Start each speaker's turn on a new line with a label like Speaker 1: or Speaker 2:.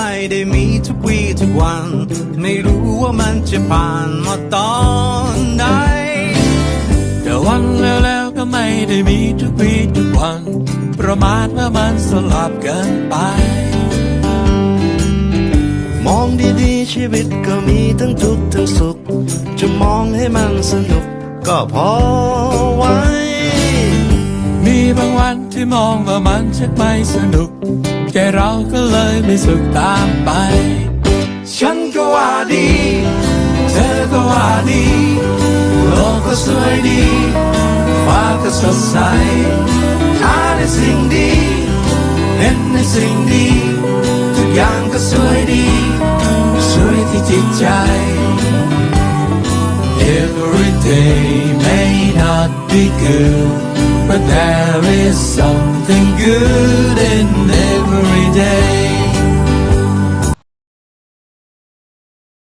Speaker 1: ไม่ได้มีทุกวีทุกวัน ไม่รู้ว่ามันจะผ่านมาตอนไหน
Speaker 2: แต่วันแล้วๆก็ไม่ได้มีทุกวีทุกวัน ประมาณว่ามันสลับกันไป
Speaker 3: มองดีๆ ชีวิตก็มีทั้งทุกข์ทั้งสุข จะมองให้มันสนุกก็พอไว้
Speaker 2: มีบางวันที่มองว่ามันชักไม่สนุก ใจเราก็เลยไม่สุขตามไป ฉันก็ว่าดี เธอก็ว่าดี โลกก็สวยดี ฟ้าก็สดใสหาในสิ่งดีเห็นในสิ่งดี ทุกอย่างก็สวยดี สวยที่จิตใจ Every day may not be good, but there is something good